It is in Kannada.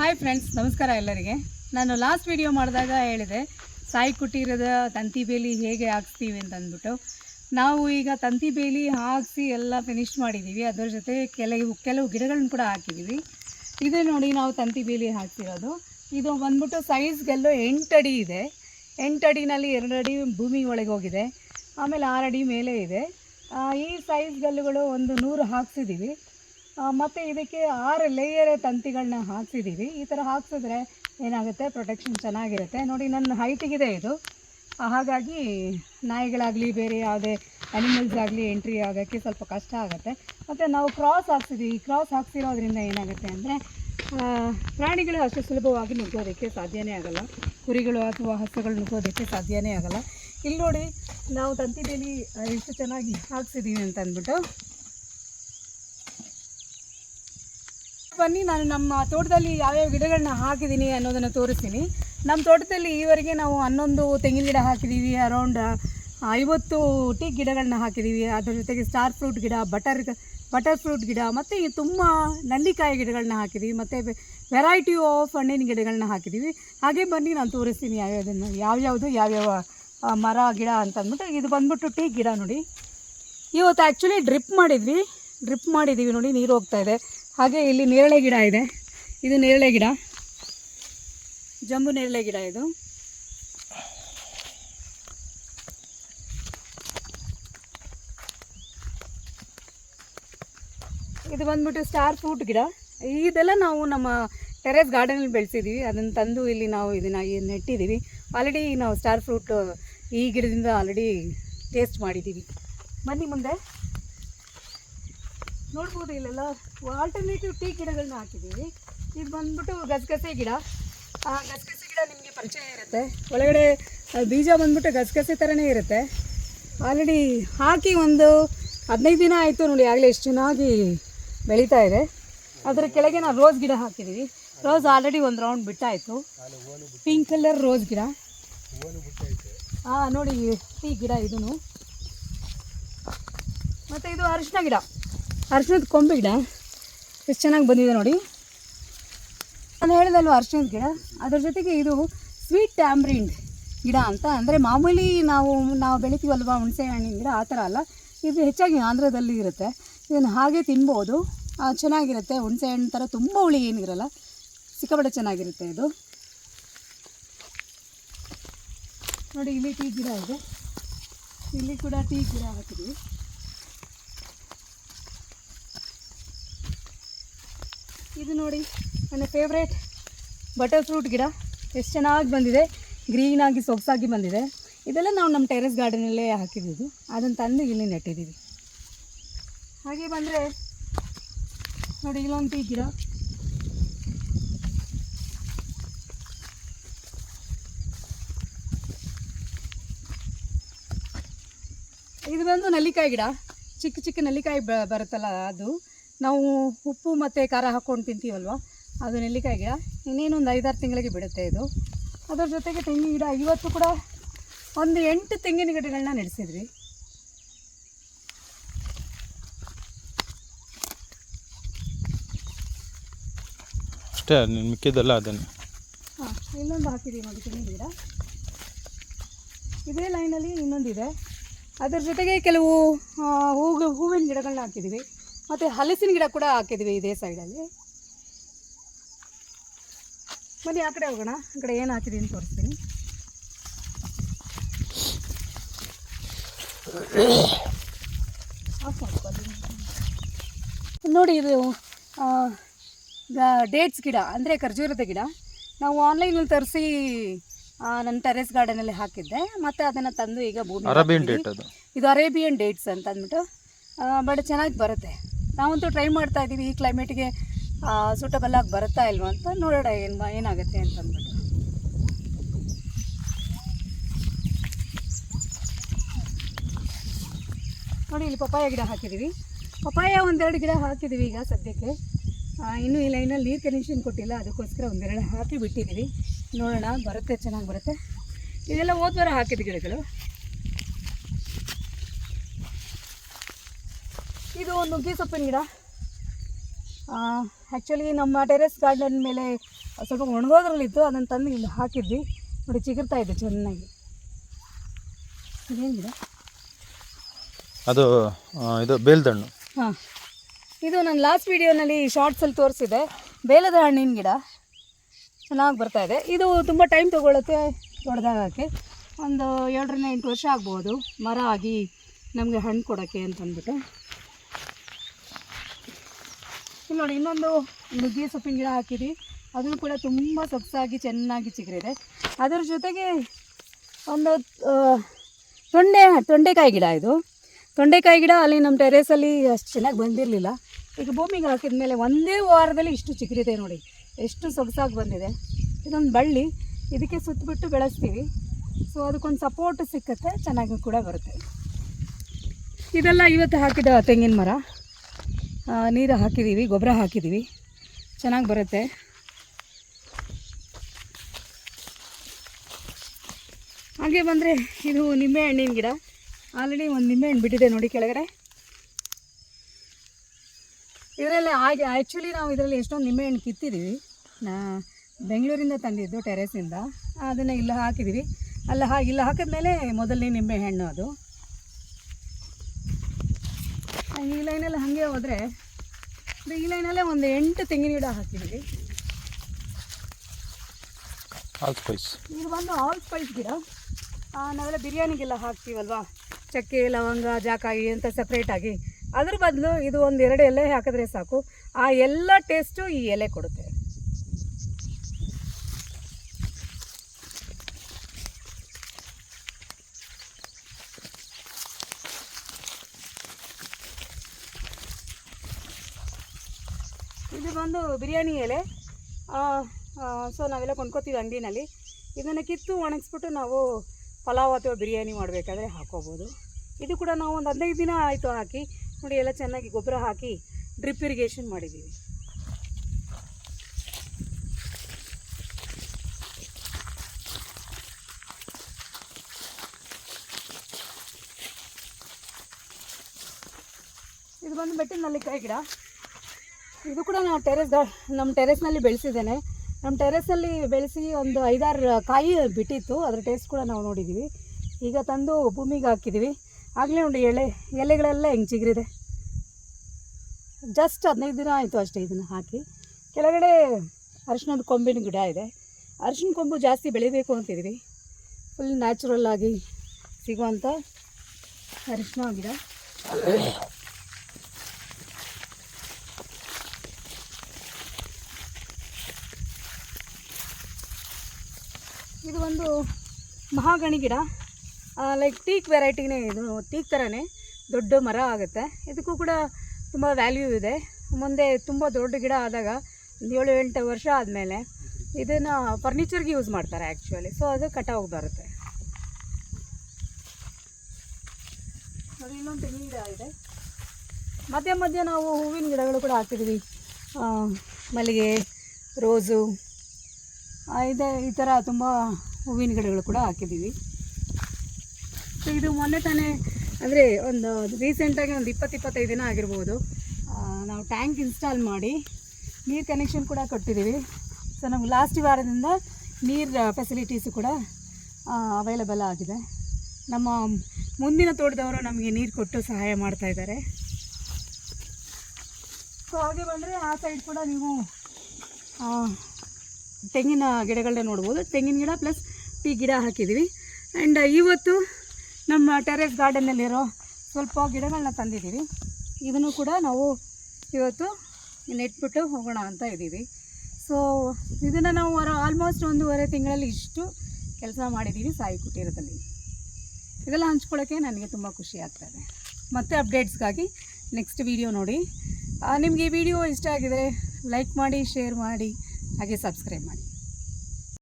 ಹಾಯ್ ಫ್ರೆಂಡ್ಸ್ ನಮಸ್ಕಾರ ಎಲ್ಲರಿಗೆ. ನಾನು ಲಾಸ್ಟ್ ವಿಡಿಯೋ ಮಾಡಿದಾಗ ಹೇಳಿದೆ, ಸಾಯಿ ಕುಟೀರದ ತಂತಿ ಬೇಲಿ ಹೇಗೆ ಹಾಕ್ಸ್ತೀವಿ ಅಂತ ಅಂದ್ಬಿಟ್ಟು ನಾವು ಈಗ ತಂತಿ ಬೇಲಿ ಹಾಕಿಸಿ ಎಲ್ಲ ಫಿನಿಶ್ ಮಾಡಿದ್ದೀವಿ ಅದರ ಜೊತೆ ಕೆಲವು ಕೆಲವು ಗಿಡಗಳನ್ನ ಕೂಡ ಹಾಕಿದ್ದೀವಿ ಇದೇ ನೋಡಿ ನಾವು ತಂತಿ ಬೇಲಿ ಹಾಕ್ತಿರೋದು ಇದು ಬಂದ್ಬಿಟ್ಟು ಸೈಜ್ಗೆಲ್ಲೋ ಎಂಟು ಅಡಿ ಇದೆ. ಎಂಟು ಅಡಿನಲ್ಲಿ ಎರಡು ಅಡಿ ಭೂಮಿ ಒಳಗೆ ಹೋಗಿದೆ. ಆಮೇಲೆ ಆರು ಅಡಿ ಮೇಲೆ ಇದೆ. ಈ ಸೈಜ್ ಗಲ್ಲುಗಳು ಒಂದು ನೂರು ಹಾಕ್ಸಿದ್ದೀವಿ ಮತ್ತೆ ಇದಕ್ಕೆ ಆರು ಲೇಯರ್ ತಂತಿಗಳನ್ನ ಹಾಕ್ಸಿದ್ದೀವಿ ಈ ಥರ ಹಾಕ್ಸಿದ್ರೆ ಏನಾಗುತ್ತೆ? ಪ್ರೊಟೆಕ್ಷನ್ ಚೆನ್ನಾಗಿರುತ್ತೆ. ನೋಡಿ, ನನ್ನ ಹೈಟಿಗಿದೆ ಇದು. ಹಾಗಾಗಿ ನಾಯಿಗಳಾಗಲಿ, ಬೇರೆ ಯಾವುದೇ ಅನಿಮಲ್ಸ್ ಆಗಲಿ ಎಂಟ್ರಿ ಆಗೋಕ್ಕೆ ಸ್ವಲ್ಪ ಕಷ್ಟ ಆಗುತ್ತೆ. ಮತ್ತು ನಾವು ಕ್ರಾಸ್ ಹಾಕ್ಸಿದ್ದೀವಿ ಈ ಕ್ರಾಸ್ ಹಾಕ್ಸಿರೋದ್ರಿಂದ ಏನಾಗುತ್ತೆ ಅಂದರೆ ಪ್ರಾಣಿಗಳು ಅಷ್ಟು ಸುಲಭವಾಗಿ ನುಗ್ಗೋದಕ್ಕೆ ಸಾಧ್ಯವೇ ಆಗಲ್ಲ. ಕುರಿಗಳು ಅಥವಾ ಹಸುಗಳು ನುಗ್ಗೋದಕ್ಕೆ ಸಾಧ್ಯವೇ ಆಗಲ್ಲ. ಇಲ್ಲಿ ನೋಡಿ, ನಾವು ತಂತಿ ಬೇಲಿ ಎಷ್ಟು ಚೆನ್ನಾಗಿ ಹಾಕ್ಸಿದ್ದೀವಿ ಅಂತ ಅಂದ್ಬಿಟ್ಟು ಬನ್ನಿ, ನಾನು ನಮ್ಮ ತೋಟದಲ್ಲಿ ಯಾವ್ಯಾವ ಗಿಡಗಳನ್ನ ಹಾಕಿದ್ದೀನಿ ಅನ್ನೋದನ್ನು ತೋರಿಸ್ತೀನಿ. ನಮ್ಮ ತೋಟದಲ್ಲಿ ಈವರೆಗೆ ನಾವು ಹನ್ನೊಂದು ತೆಂಗಿನ ಗಿಡ ಹಾಕಿದ್ದೀವಿ ಅರೌಂಡ್ ಐವತ್ತು ಟೀ ಗಿಡಗಳನ್ನ ಹಾಕಿದ್ದೀವಿ ಅದ್ರ ಜೊತೆಗೆ ಸ್ಟಾರ್ ಫ್ರೂಟ್ ಗಿಡ, ಬಟರ್ ಬಟರ್ ಫ್ರೂಟ್ ಗಿಡ, ಮತ್ತು ತುಂಬ ನಲ್ಲಿಕಾಯಿ ಗಿಡಗಳನ್ನ ಹಾಕಿದ್ದೀವಿ ಮತ್ತು ವೆರೈಟಿ ಆಫ್ ಹಣ್ಣಿನ ಗಿಡಗಳನ್ನ ಹಾಕಿದ್ದೀವಿ ಹಾಗೆ ಬನ್ನಿ, ನಾನು ತೋರಿಸ್ತೀನಿ ಯಾವ್ಯಾವುದನ್ನು ಯಾವ್ಯಾವುದು ಯಾವ್ಯಾವ ಮರ, ಗಿಡ ಅಂತ ಅಂದ್ಬಿಟ್ಟು, ಇದು ಬಂದ್ಬಿಟ್ಟು ಟೀ ಗಿಡ ನೋಡಿ. ಇವತ್ತು ಆ್ಯಕ್ಚುಲಿ ಡ್ರಿಪ್ ಮಾಡಿದ್ವಿ ಡ್ರಿಪ್ ಮಾಡಿದ್ದೀವಿ ನೋಡಿ, ನೀರು ಹೋಗ್ತಾ ಇದೆ. ಹಾಗೆ ಇಲ್ಲಿ ನೇರಳೆ ಗಿಡ ಇದೆ. ಇದು ನೇರಳೆ ಗಿಡ. ಜಂಬು ನೇರಳೆ ಗಿಡ ಇದು. ಇದು ಬಂದ್ಬಿಟ್ಟು ಸ್ಟಾರ್ ಫ್ರೂಟ್ ಗಿಡ. ಇದೆಲ್ಲ ನಾವು ನಮ್ಮ ಟೆರೆಸ್ ಗಾರ್ಡನಲ್ಲಿ ಬೆಳೆಸಿದ್ದೀವಿ ಅದನ್ನು ತಂದು ಇಲ್ಲಿ ನಾವು ಇದನ್ನು ನೆಟ್ಟಿದ್ದೀವಿ ಆಲ್ರೆಡಿ ನಾವು ಸ್ಟಾರ್ ಫ್ರೂಟ್ ಈ ಗಿಡದಿಂದ ಆಲ್ರೆಡಿ ಟೇಸ್ಟ್ ಮಾಡಿದ್ದೀವಿ ಬನ್ನಿ ಮುಂದೆ. ನೋಡ್ಬೋದು ಇಲ್ಲೆಲ್ಲ ಆಲ್ಟರ್ನೇಟಿವ್ ಟೀ ಗಿಡಗಳನ್ನ ಹಾಕಿದ್ದೀವಿ. ಇದು ಬಂದ್ಬಿಟ್ಟು ಗಸಗಸೆ ಗಿಡ. ಆ ಗಸಗಸೆ ಗಿಡ ನಿಮಗೆ ಪರಿಚಯ ಇರುತ್ತೆ. ಒಳಗಡೆ ಬೀಜ ಬಂದ್ಬಿಟ್ಟು ಗಸಗಸೆ ಥರನೇ ಇರುತ್ತೆ. ಆಲ್ರೆಡಿ ಹಾಕಿ ಒಂದು ಹದಿನೈದು ದಿನ ಆಯಿತು ನೋಡಿ, ಆಗಲೇ ಎಷ್ಟು ಚೆನ್ನಾಗಿ ಬೆಳೀತಾ ಇದೆ. ಅದರ ಕೆಳಗೆ ನಾವು ರೋಸ್ ಗಿಡ ಹಾಕಿದ್ದೀವಿ. ರೋಸ್ ಆಲ್ರೆಡಿ ಒಂದು ರೌಂಡ್ ಬಿಟ್ಟಾಯಿತು. ಪಿಂಕ್ ಕಲರ್ ರೋಸ್ ಗಿಡ. ಹಾಂ ನೋಡಿ ಟೀ ಗಿಡ ಇದೂ ಮತ್ತು ಇದು ಅರಿಶಿನ ಗಿಡ. ಅರಿಶಿನದ ಕೊಂಬೆ ಗಿಡ. ಎಷ್ಟು ಚೆನ್ನಾಗಿ ಬಂದಿದೆ ನೋಡಿ. ನಾನು ಹೇಳಿದಲ್ವ ಅರ್ಶಿಣದ ಗಿಡ? ಅದ್ರ ಜೊತೆಗೆ ಇದು ಸ್ವೀಟ್ ಟ್ಯಾಮ್ರಿಂಡ್ ಗಿಡ ಅಂತ. ಅಂದರೆ ಮಾಮೂಲಿ ನಾವು ನಾವು ಬೆಳಿತೀವಲ್ವ ಹುಣಸೆ ಹಣ್ಣಿನ ಗಿಡ, ಆ ಥರ ಅಲ್ಲ. ಇದು ಹೆಚ್ಚಾಗಿ ಆಂಧ್ರದಲ್ಲಿ ಇರುತ್ತೆ. ಇದನ್ನು ಹಾಗೆ ತಿನ್ಬೋದು. ಚೆನ್ನಾಗಿರುತ್ತೆ. ಹುಣಸೆ ಹಣ್ಣು ಥರ ತುಂಬ ಹುಳಿ ಏನಿರಲ್ಲ. ಸಿಕ್ಕಾಪಟ್ಟೆ ಚೆನ್ನಾಗಿರುತ್ತೆ ಇದು. ನೋಡಿ, ಇಲ್ಲಿ ಟೀ ಗಿಡ ಇದೆ. ಇಲ್ಲಿ ಕೂಡ ಟೀ ಗಿಡ ಹಾಕಿದ್ವಿ. ಇದು ನೋಡಿ ನನ್ನ ಫೇವ್ರೇಟ್ ಬಟರ್ ಫ್ರೂಟ್ ಗಿಡ. ಎಷ್ಟು ಚೆನ್ನಾಗಿ ಬಂದಿದೆ. ಗ್ರೀನಾಗಿ ಸೊಗಸಾಗಿ ಬಂದಿದೆ. ಇದೆಲ್ಲ ನಾವು ನಮ್ಮ ಟೆರೆಸ್ ಗಾರ್ಡನಲ್ಲೇ ಹಾಕಿದ್ದು ಅದನ್ನು ತಂದು ಇಲ್ಲಿ ನೆಟ್ಟಿದ್ದೀವಿ ಹಾಗೆ ಬಂದರೆ ನೋಡಿ ಇಲ್ಲೊಂದು ಟೀ ಗಿಡ. ಇದು ಬಂದು ನಲ್ಲಿಕಾಯಿ ಗಿಡ. ಚಿಕ್ಕ ಚಿಕ್ಕ ನಲ್ಲಿಕಾಯಿ ಬರುತ್ತಲ್ಲ ಅದು. ನಾವು ಉಪ್ಪು ಮತ್ತು ಖಾರ ಹಾಕ್ಕೊಂಡು ತಿಂತೀವಲ್ವ? ಅದು ನೆಲ್ಲಿಕಾಯಿ ಗಿಡ. ಇನ್ನೇನು ಒಂದು ಐದಾರು ತಿಂಗಳಿಗೆ ಬಿಡುತ್ತೆ ಇದು. ಅದರ ಜೊತೆಗೆ ತೆಂಗಿನ ಗಿಡ ಇವತ್ತು ಕೂಡ ಒಂದು ಎಂಟು ತೆಂಗಿನ ಗಿಡಗಳನ್ನ ನೆಡೆಸಿದ್ವಿ. ಅಷ್ಟೇ ಮಿಕ್ಕಿದ್ದಲ್ಲ ಅದನ್ನು. ಅದನ್ನೇ ಹಾಂ ಇನ್ನೊಂದು ಹಾಕಿದ್ದೀವಿ ನೋಡಿ ತೆಂಗಿನ ಗಿಡ. ಇದೇ ಲೈನಲ್ಲಿ ಇನ್ನೊಂದಿದೆ. ಅದರ ಜೊತೆಗೆ ಕೆಲವು ಹೂವು ಹೂವಿನ ಗಿಡಗಳನ್ನ ಹಾಕಿದ್ದೀವಿ ಮತ್ತು ಹಲಸಿನ ಗಿಡ ಕೂಡ ಹಾಕಿದ್ವಿ ಇದೇ ಸೈಡಲ್ಲಿ. ಬನ್ನಿ ಆ ಕಡೆ ಹೋಗೋಣ ಆ ಕಡೆ ಏನು ಹಾಕಿದೀನಿ ತೋರಿಸ್ತೀನಿ. ನೋಡಿ ಇದು ಡೇಟ್ಸ್ ಗಿಡ ಅಂದರೆ ಖರ್ಜೂರದ ಗಿಡ. ನಾವು ಆನ್ಲೈನಲ್ಲಿ ತರಿಸಿ ನನ್ನ ಟೆರೆಸ್ ಗಾರ್ಡನಲ್ಲಿ ಹಾಕಿದ್ದೆ. ಮತ್ತು ಅದನ್ನು ತಂದು ಈಗ ಭೂಮಿ ಅರಬಿಯನ್ ಇದು ಅರೇಬಿಯನ್ ಡೇಟ್ಸ್ ಅಂತ ಅಂದ್ಬಿಟ್ಟು ಬಟ್ ಚೆನ್ನಾಗಿ ಬರುತ್ತೆ. ನಾವಂತೂ ಟ್ರೈ ಮಾಡ್ತಾ ಇದ್ದೀವಿ ಈ ಕ್ಲೈಮೇಟಿಗೆ ಸೂಟಬಲ್ ಆಗಿ ಬರುತ್ತಾ ಇಲ್ವಾ ಅಂತ ನೋಡೋಣ ಏನು ಏನಾಗುತ್ತೆ ಅಂತಂದ್ಬಿಟ್ಟು ನೋಡಿ, ಇಲ್ಲಿ ಪಪ್ಪಾಯ ಗಿಡ ಹಾಕಿದ್ದೀವಿ ಪಪ್ಪಾಯ ಒಂದೆರಡು ಗಿಡ ಹಾಕಿದ್ದೀವಿ ಈಗ ಸದ್ಯಕ್ಕೆ. ಇನ್ನೂ ಈ ಇನ್ನೂ ನೀರು ಕನೆಕ್ಷನ್ ಕೊಟ್ಟಿಲ್ಲ, ಅದಕ್ಕೋಸ್ಕರ ಒಂದೆರಡು ಹಾಕಿ ಬಿಟ್ಟಿದ್ದೀವಿ ನೋಡೋಣ, ಬರುತ್ತೆ, ಚೆನ್ನಾಗಿ ಬರುತ್ತೆ. ಇದೆಲ್ಲ ಹೋದ್ವಾರ ಹಾಕಿದ ಗಿಡಗಳು. ಇದು ನುಗ್ಗೆ ಸೊಪ್ಪಿನ ಗಿಡ. ಆ್ಯಕ್ಚುಲಿ ನಮ್ಮ ಟೆರೆಸ್ ಗಾರ್ಡನ್ ಮೇಲೆ ಸ್ವಲ್ಪ ಒಣಗೋದ್ರಲ್ಲಿತ್ತು ಅದನ್ನು ತಂದು ಇಲ್ಲಿ ಹಾಕಿದ್ವಿ. ನೋಡಿ ಚಿಗುರ್ತಾ ಇದೆ ಚೆನ್ನಾಗಿ. ಇದೇನು ಗಿಡ? ಅದು ಇದು ಬೇಲ್ದಣ್ಣು. ಹಾಂ. ಇದು ನಾನು ಲಾಸ್ಟ್ ವೀಡಿಯೋನಲ್ಲಿ ಶಾರ್ಟ್ಸಲ್ಲಿ ತೋರಿಸಿದೆ. ಬೇಲದ ಹಣ್ಣಿನ ಗಿಡ. ಚೆನ್ನಾಗಿ ಬರ್ತಾ ಇದೆ. ಇದು ತುಂಬ ಟೈಮ್ ತೊಗೊಳುತ್ತೆ ದೊಡ್ಡದಾಗಕ್ಕೆ. ಒಂದು ಏಳರಿಂದ ಎಂಟು ವರ್ಷ ಆಗ್ಬೋದು. ಮರ ಆಗಿ ನಮಗೆ ಹಣ್ಣು ಕೊಡೋಕ್ಕೆ ಅಂತ ಅಂದ್ಬಿಟ್ಟು ಇಲ್ಲಿ ನೋಡಿ, ಇನ್ನೊಂದು ನುಗ್ಗಿ ಸೊಪ್ಪಿನ ಗಿಡ ಹಾಕಿದ್ವಿ. ಅದನ್ನು ಕೂಡ ತುಂಬ ಸೊಗಸಾಗಿ ಚೆನ್ನಾಗಿ ಚಿಗುರಿದೆ. ಅದರ ಜೊತೆಗೆ ಒಂದು ತೊಂಡೆ, ತೊಂಡೆಕಾಯಿ ಗಿಡ ಇದು. ತೊಂಡೆಕಾಯಿ ಗಿಡ ಅಲ್ಲಿ ನಮ್ಮ ಟೆರೇಸಲ್ಲಿ ಅಷ್ಟು ಚೆನ್ನಾಗಿ ಬಂದಿರಲಿಲ್ಲ. ಈಗ ಭೂಮಿಗೆ ಹಾಕಿದ ಮೇಲೆ ಒಂದೇ ವಾರದಲ್ಲಿ ಇಷ್ಟು ಚಿಗುರಿದೆ ನೋಡಿ. ಎಷ್ಟು ಸೊಗಸಾಗಿ ಬಂದಿದೆ. ಇದೊಂದು ಬಳ್ಳಿ. ಇದಕ್ಕೆ ಸುತ್ತಬಿಟ್ಟು ಬೆಳೆಸ್ತೀವಿ. ಸೊ ಅದಕ್ಕೊಂದು ಸಪೋರ್ಟ್ ಸಿಕ್ಕತ್ತೆ. ಚೆನ್ನಾಗಿ ಕೂಡ ಬರುತ್ತೆ. ಇದೆಲ್ಲ ಇವತ್ತು ಹಾಕಿದ ತೆಂಗಿನ ಮರ. ನೀರು ಹಾಕಿದ್ದೀವಿ, ಗೊಬ್ಬರ ಹಾಕಿದ್ದೀವಿ. ಚೆನ್ನಾಗಿ ಬರುತ್ತೆ. ಹಾಗೆ ಬಂದರೆ ಇದು ನಿಂಬೆ ಹಣ್ಣಿನ ಗಿಡ. ಆಲ್ರೆಡಿ ಒಂದು ನಿಂಬೆ ಹಣ್ಣು ಬಿಟ್ಟಿದೆ ನೋಡಿ ಕೆಳಗಡೆ. ಇದರಲ್ಲಿ ಹಾಗೆ ಆ್ಯಕ್ಚುಲಿ ನಾವು ಇದರಲ್ಲಿ ಎಷ್ಟೊಂದು ನಿಂಬೆ ಹಣ್ಣು ಕಿತ್ತಿದ್ದೀವಿ. ನಾ ಬೆಂಗಳೂರಿಂದ ತಂದಿದ್ದು ಟೆರೆಸಿಂದ ಅದನ್ನು ಇಲ್ಲಿ ಹಾಕಿದ್ದೀವಿ. ಅಲ್ಲ, ಹಾಗೆ, ಇಲ್ಲ ಹಾಕಿದ್ಮೇಲೆ ಮೊದಲನೇ ನಿಂಬೆ ಹಣ್ಣು ಅದು. ಈ ಲೈನಲ್ಲಿ ಹಾಗೆ ಹೋದರೆ ಈ ಲೈನಲ್ಲೇ ಒಂದು ಎಂಟು ತೆಂಗಿನ ಗಿಡ ಹಾಕಿದ್ದೀವಿ. ಆಲ್ ಸ್ಪೈಸ್ ಇದು ಬಂದು ಆಲ್ ಸ್ಪೈಸ್ ಗಿಡ. ನಾವೆಲ್ಲ ಬಿರಿಯಾನಿಗೆಲ್ಲ ಹಾಕ್ತೀವಲ್ವಾ? ಚಕ್ಕೆ ಲವಂಗ ಜಾಕಾಯಿ ಅಂತ ಸಪ್ರೇಟಾಗಿ ಅದ್ರ ಬದಲು ಇದು ಒಂದು ಎರಡು ಎಲೆ ಹಾಕಿದ್ರೆ ಸಾಕು. ಆ ಎಲ್ಲ ಟೇಸ್ಟು ಈ ಎಲೆ ಕೊಡುತ್ತೆ. ಇದು ಬಂದು ಬಿರಿಯಾನಿ ಎಲೆ. ಸೊ ನಾವೆಲ್ಲ ಕೊಂಡ್ಕೊತೀವಿ ಅಂಗಡಿನಲ್ಲಿ. ಇದನ್ನು ಕಿತ್ತು ಒಣಗಿಸ್ಬಿಟ್ಟು ನಾವು ಪಲಾವ್ ಅಥವಾ ಬಿರಿಯಾನಿ ಮಾಡಬೇಕಾದ್ರೆ ಹಾಕೋಬೋದು. ಇದು ಕೂಡ ನಾವು ಒಂದು ಹದಿನೈದು ದಿನ ಆಯಿತು ಹಾಕಿ. ನೋಡಿ, ಎಲ್ಲ ಚೆನ್ನಾಗಿ ಗೊಬ್ಬರ ಹಾಕಿ ಡ್ರಿಪ್ ಇರಿಗೇಷನ್ ಮಾಡಿದ್ದೀವಿ. ಇದು ಬಂದು ಬೆಟ್ಟಿನ ನಲ್ಲಿಕಾಯಿ ಗಿಡ. ಇದು ಕೂಡ ನಾವು ಟೆರೆಸ್ ನಮ್ಮ ಟೆರೆಸ್ನಲ್ಲಿ ಬೆಳೆಸಿದ್ದೇನೆ. ನಮ್ಮ ಟೆರೆಸಲ್ಲಿ ಬೆಳೆಸಿ ಒಂದು ಐದಾರು ಕಾಯಿ ಬಿಟ್ಟಿತ್ತು. ಅದರ ಟೇಸ್ಟ್ ಕೂಡ ನಾವು ನೋಡಿದ್ದೀವಿ. ಈಗ ತಂದು ಭೂಮಿಗೆ ಹಾಕಿದ್ದೀವಿ. ಆಗಲೇ ಒಂದು ಎಲೆ ಎಲೆಗಳೆಲ್ಲ ಹೆಂಗೆ ಚಿಗುರಿದೆ. ಜಸ್ಟ್ ಹದಿನೈದು ದಿನ ಆಯಿತು ಅಷ್ಟೇ ಇದನ್ನು ಹಾಕಿ. ಕೆಳಗಡೆ ಅರಿಶಿಣದ ಕೊಂಬಿನ ಗಿಡ ಇದೆ. ಅರಿಶಿಣ ಕೊಂಬು ಜಾಸ್ತಿ ಬೆಳಿಬೇಕು ಅಂತಿದ್ದೀವಿ ಫುಲ್ ನ್ಯಾಚುರಲ್ ಆಗಿ ಸಿಗುವಂಥ ಅರಿಶಿಣ ಗಿಡ. ಇದು ಒಂದು ಮಹಾಗಣಿ ಗಿಡ. ಲೈಕ್ ಟೀಕ್ ವೆರೈಟಿನೇ ಇದು. ಟೀಕ್ ಥರನೇ ದೊಡ್ಡ ಮರ ಆಗುತ್ತೆ. ಇದಕ್ಕೂ ಕೂಡ ತುಂಬ ವ್ಯಾಲ್ಯೂ ಇದೆ. ಮುಂದೆ ತುಂಬ ದೊಡ್ಡ ಗಿಡ ಆದಾಗ ಏಳು, ಎಂಟು ವರ್ಷ ಆದಮೇಲೆ ಇದನ್ನು ಫರ್ನಿಚರ್ಗೆ ಯೂಸ್ ಮಾಡ್ತಾರೆ ಆ್ಯಕ್ಚುಲಿ ಸೊ ಅದು ಕಟಾವು ಬರುತ್ತೆ. ನೋಡಿ, ಇನ್ನೊಂದು ತೆಂಗಿನ ಗಿಡ ಇದೆ. ಮಧ್ಯ ಮಧ್ಯ ನಾವು ಹೂವಿನ ಗಿಡಗಳು ಕೂಡ ಹಾಕಿದ್ವಿ. ಮಲ್ಲಿಗೆ, ರೋಸು ಇದೆ ಈ ಥರ ತುಂಬ ಹೂವಿನ ಗಿಡಗಳು ಕೂಡ ಹಾಕಿದ್ದೀವಿ. ಸೊ ಇದು ಮೊನ್ನೆ ತಾನೇ ಅಂದರೆ ಒಂದು ರೀಸೆಂಟಾಗಿ ಒಂದು ಇಪ್ಪತ್ತು ಇಪ್ಪತ್ತೈದು ದಿನ ಆಗಿರ್ಬೋದು. ನಾವು ಟ್ಯಾಂಕ್ ಇನ್ಸ್ಟಾಲ್ ಮಾಡಿ ನೀರು ಕನೆಕ್ಷನ್ ಕೂಡ ಕೊಟ್ಟಿದ್ದೀವಿ. ಸೊ ನಮ್ಗೆ ಲಾಸ್ಟ್ ವಾರದಿಂದ ನೀರು ಫೆಸಿಲಿಟೀಸು ಕೂಡ ಅವೈಲಬಲ್ ಆಗಿದೆ. ನಮ್ಮ ಮುಂದಿನ ತೋಟದವರು ನಮಗೆ ನೀರು ಕೊಟ್ಟು ಸಹಾಯ ಮಾಡ್ತಾ ಇದ್ದಾರೆ. ಸೊ ಹಾಗೆ ಬಂದರೆ ಆ ಸೈಡ್ ಕೂಡ ನೀವು ತೆಂಗಿನ ಗಿಡಗಳನ್ನ ನೋಡ್ಬೋದು. ತೆಂಗಿನ ಗಿಡ ಪ್ಲಸ್ ಟೀ ಗಿಡ ಹಾಕಿದ್ದೀವಿ ಆ್ಯಂಡ್ ಇವತ್ತು ನಮ್ಮ ಟೆರೆಸ್ ಗಾರ್ಡನ್ನಲ್ಲಿರೋ ಸ್ವಲ್ಪ ಗಿಡಗಳನ್ನ ತಂದಿದ್ದೀವಿ ಇದನ್ನು ಕೂಡ ನಾವು ಇವತ್ತು ನೆಟ್ಬಿಟ್ಟು ಹೋಗೋಣ ಅಂತ ಇದ್ದೀವಿ. ಸೊ ಇದನ್ನು ನಾವು ಆಲ್ಮೋಸ್ಟ್ ಒಂದೂವರೆ ತಿಂಗಳಲ್ಲಿ ಇಷ್ಟು ಕೆಲಸ ಮಾಡಿದ್ದೀವಿ ಸಾಯಿ ಕುಟೀರದಲ್ಲಿ. ಇದೆಲ್ಲ ಹಂಚ್ಕೊಳ್ಳೋಕ್ಕೆ ನನಗೆ ತುಂಬ ಖುಷಿ ಆಗ್ತಾಯಿದೆ ಮತ್ತೆ ಅಪ್ಡೇಟ್ಸ್ಗಾಗಿ ನೆಕ್ಸ್ಟ್ ವಿಡಿಯೋ ನೋಡಿ. ನಿಮಗೆ ಈ ವಿಡಿಯೋ ಇಷ್ಟ ಆಗಿದರೆ ಲೈಕ್ ಮಾಡಿ ಶೇರ್ ಮಾಡಿ. ಹಾಗೆ ಸಬ್ಸ್ಕ್ರೈಬ್ ಮಾಡಿ.